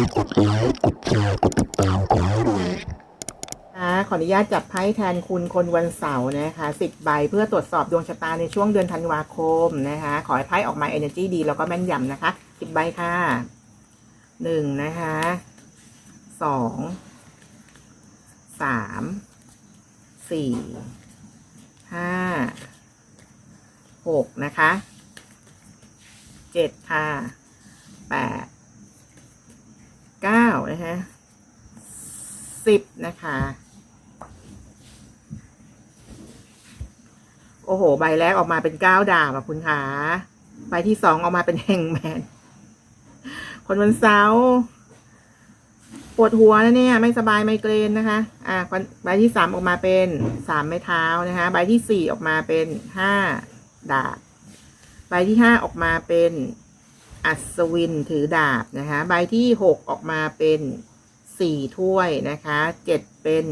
รกดไลค์กดแชร์กดติดตามกันให้ด้วยอ่าขออนุญาตจับไพ่แทนคุณคนวันเสาร์นะคะสิบใบเพื่อตรวจสอบดวงชะตาในช่วงเดือนธันวาคมนะคะ ขอให้ไพ่ออกมา energy ดีแล้วก็แม่นยำนะคะสิบใบค่ะหนึ่งนะคะสองสามสี่ห้าหกนะคะเจ็ดค่ะแปด เก้านะคะสิบนะคะ โอ้โห ใบแรกออกมาเป็นเก้าดาบอะคุณขาใบที่สองออกมาเป็นแฮงแมน คนวันเสาร์ปวดหัวนะเนี่ย ไม่สบายไมเกรนนะคะ อ่าใบที่สามออกมาเป็นสามไม้เท้านะคะ ใบที่สี่ออกมาเป็นห้าดาบ ใบที่ห้าออกมาเป็น อัศวินถือดาบนะคะ ใบที่หกออกมาเป็นสี่ถ้วยนะคะเจ็ดเป็น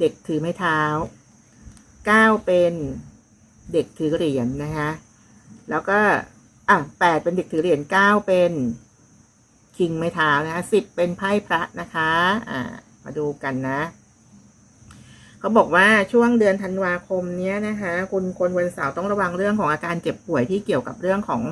เด็กถือไม้เท้าเก้าเป็นเด็กถือเหรียญนะคะ แล้วก็อะแปดเป็นเด็กถือเหรียญเก้าเป็นคิงไม้เท้านะคะสิบเป็นไพ่พระนะคะ อ่า มาดูกันนะ เขาบอกว่าช่วงเดือนธันวาคมเนี้ยนะคะ คุณคนวันเสาร์ต้องระวังเรื่องของอาการเจ็บป่วยที่เกี่ยวกับเรื่องของ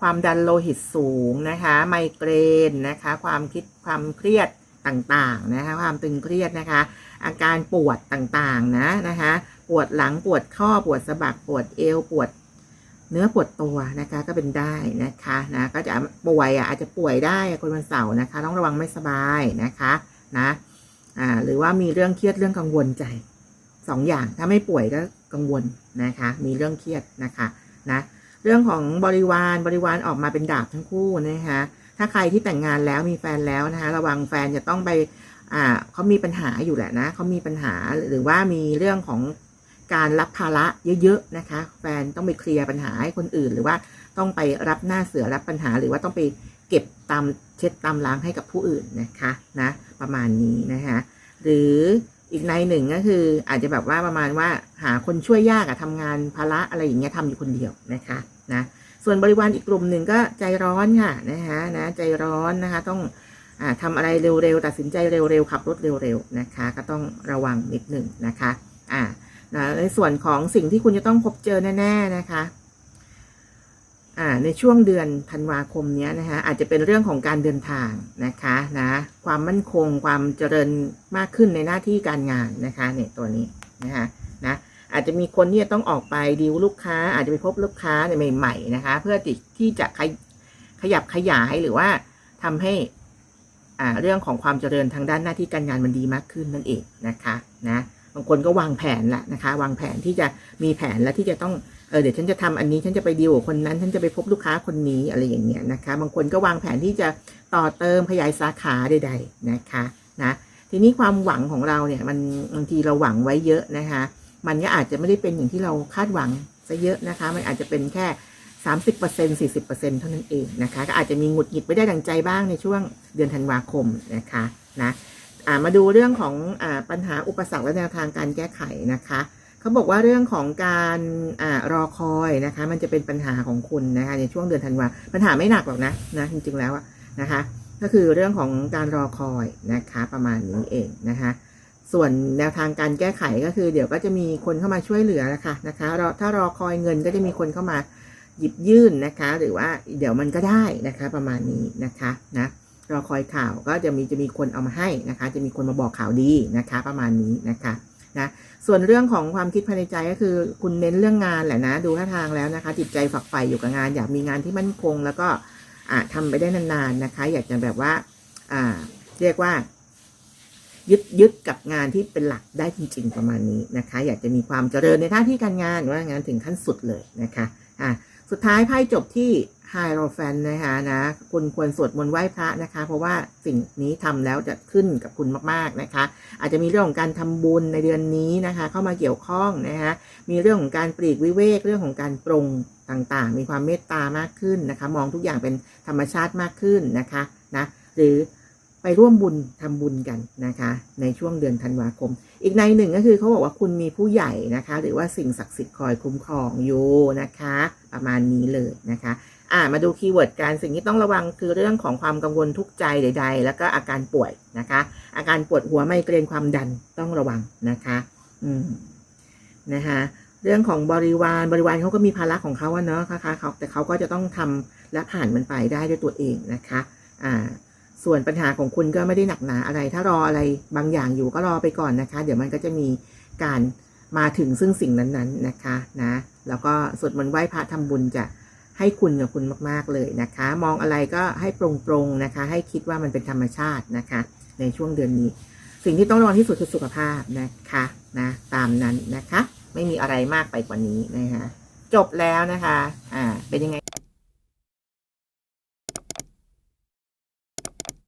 ความดันโลหิตสูงนะคะ ไมเกรนนะคะ ความคิดความเครียดต่างๆนะคะความตึงเครียดนะคะ อาการปวดต่างๆนะนะคะ ปวดหลังปวดข้อปวดสะบักปวดเอวปวดเนื้อปวดตัวนะคะก็เป็นได้นะคะนะก็จะป่วยอะอาจจะป่วยได้คนวันเสาร์นะคะ ต้องระวังไม่สบายนะคะนะอ่าหรือว่ามีเรื่องเครียดเรื่องกังวลใจสองอย่างถ้าไม่ป่วยก็กังวลนะคะ มีเรื่องเครียดนะคะนะ เรื่องของบริวารบริวารออกมาเป็นดาบทั้งคู่นะคะถ้าใครที่แต่งงานแล้วมีแฟนแล้วนะคะระวังแฟนจะต้องไปอ่าเขามีปัญหาอยู่แหละนะเขามีปัญหาหรือว่ามีเรื่องของการรับภาระเยอะๆนะคะ แฟนต้องไปเคลียร์ปัญหาให้คนอื่น หรือว่าต้องไปรับหน้าเสือรับปัญหา หรือว่าต้องไปเก็บตามเช็ดตามล้างให้กับผู้อื่นนะคะนะประมาณนี้นะคะหรืออีกในหนึ่งก็คืออาจจะแบบว่าประมาณว่าหาคนช่วยยากอะทำงานภาระอะไรอย่างเงี้ยทำอยู่คนเดียวนะคะ นะส่วนบริวารอีกกลุ่มหนึ่งก็ใจร้อนค่ะนะคะนะใจร้อนนะคะต้องอาทำอะไรเร็วๆตัดสินใจเร็วๆขับรถเร็วๆนะคะ ก็ต้องระวังนิดหนึ่งนะคะอ่านะในส่วนของสิ่งที่คุณจะต้องพบเจอแน่ๆนะคะอ่าในช่วงเดือนธันวาคมเนี้ยนะคะอาจจะเป็นเรื่องของการเดินทางนะคะนะความมั่นคงความเจริญมากขึ้นในหน้าที่การงานนะคะเนี่ยตัวนี้นะคะนะ อาจจะมีคนที่จะต้องออกไปดีลลูกค้า อาจจะไปพบลูกค้าในใหม่ๆนะคะ เพื่อที่จะขยขยับขยายหรือว่าทำให้อ่าเรื่องของความเจริญทางด้านหน้าที่การงานมันดีมากขึ้นนั่นเองนะคะนะบางคนก็วางแผนละนะคะ วางแผนที่จะมีแผนและที่จะต้องเออเดี๋ยวฉันจะทำอันนี้ฉันจะไปดีลคนนั้น ฉันจะไปพบลูกค้าคนนี้อะไรอย่างเงี้ยนะคะ บางคนก็วางแผนที่จะต่อเติมขยายสาขาใด ๆนะคะนะทีนี้ความหวังของเราเนี่ยมันบางทีเราหวังไว้เยอะนะคะ มันก็อาจจะไม่ได้เป็นอย่างที่เราคาดหวังซะเยอะนะคะ มันอาจจะเป็นแค่ 30% 40%เท่านั้นเองนะคะ ก็อาจจะมีหงุดหงิดไม่ได้ดังใจบ้างในช่วงเดือนธันวาคมนะคะนะมาดูเรื่องของอปัญหาอุปสรรคและแนวทางการแก้ไขนะคะเขาบอกว่าเรื่องของการอรอคอยนะคะ มันจะเป็นปัญหาของคุณนะคะในช่วงเดือนธันวาปัญหาไม่หนักหรอกนะนะจริงๆแล้วนะคะ ก็คือเรื่องของการรอคอยนะคะประมาณนี้เองนะคะ ส่วนแนวทางการแก้ไขก็คือ เดี๋ยวก็จะมีคนเข้ามาช่วยเหลือนะคะนะคะรอถ้ารอคอยเงินก็จะมีคนเข้ามาหยิบยื่นนะคะ หรือว่าเดี๋ยวมันก็ได้นะคะประมาณนี้นะคะนะรอคอยข่าวก็จะมีจะมีคนเอามาให้นะคะ จะมีคนมาบอกข่าวดีนะคะ ประมาณนี้นะคะนะส่วนเรื่องของความคิดภายในใจก็คือ คุณเน้นเรื่องงานแหละนะ ดูท่าทางแล้วนะคะ จิตใจฝักใฝ่อยู่กับงาน อยากมีงานที่มั่นคง แล้วก็อ่าทำไปได้นานๆนะคะ อยากจะแบบว่าเรียกว่า ยึดยึดกับงานที่เป็นหลักได้จริง ๆ ประมาณนี้นะคะ อยากจะมีความเจริญในหน้าที่การงานว่างานถึงขั้นสุดเลยนะคะอ่าสุดท้ายไพ่จบที่ไฮโรแฟนนะคะนะคุณควรสวดมนต์ไหว้พระนะคะ เพราะว่าสิ่งนี้ทำแล้วจะขึ้นกับคุณมากๆนะคะ อาจจะมีเรื่องของการทำบุญในเดือนนี้นะคะ เข้ามาเกี่ยวข้องนะคะมีเรื่องของการปลีกวิเวกเรื่องของการปรงต่างๆ มีความเมตตามากขึ้นนะคะ มองทุกอย่างเป็นธรรมชาติมากขึ้นนะคะนะหรือ ไปร่วมบุญทำบุญกันนะคะ ในช่วงเดือนธันวาคม อีกในหนึ่งก็คือเขาบอกว่าคุณมีผู้ใหญ่นะคะ หรือว่าสิ่งศักดิ์สิทธิ์คอยคุ้มครองอยู่นะคะ ประมาณนี้เลยนะคะอ่ามาดูคีย์เวิร์ดกันสิ่งที่ต้องระวังคือเรื่องของความกังวลทุกข์ใจใด ๆ แล้วก็อาการป่วยนะคะ อาการปวดหัวไมเกรนความดันต้องระวังนะคะอืมนะคะเรื่องของบริวารบริวารเขาก็มีภาระของเขาอะเนาะนะคะเขาแต่เขาก็จะต้องทำและผ่านมันไปได้ด้วยตัวเองนะคะ อ่า ส่วนปัญหาของคุณก็ไม่ได้หนักหนาอะไร ถ้ารออะไรบางอย่างอยู่ก็รอไปก่อนนะคะ เดี๋ยวมันก็จะมีการมาถึงซึ่งสิ่งนั้นๆนะคะนะ แล้วก็สวดมนต์ไหว้พระทำบุญจะให้คุณกับคุณมากๆเลยนะคะ มองอะไรก็ให้โปร่งๆนะคะ ให้คิดว่ามันเป็นธรรมชาตินะคะ ในช่วงเดือนนี้ สิ่งที่ต้องระวังที่สุดคือสุขภาพนะคะนะตามนั้นนะคะ ไม่มีอะไรมากไปกว่านี้นะคะจบแล้วนะคะอ่าเป็นยังไง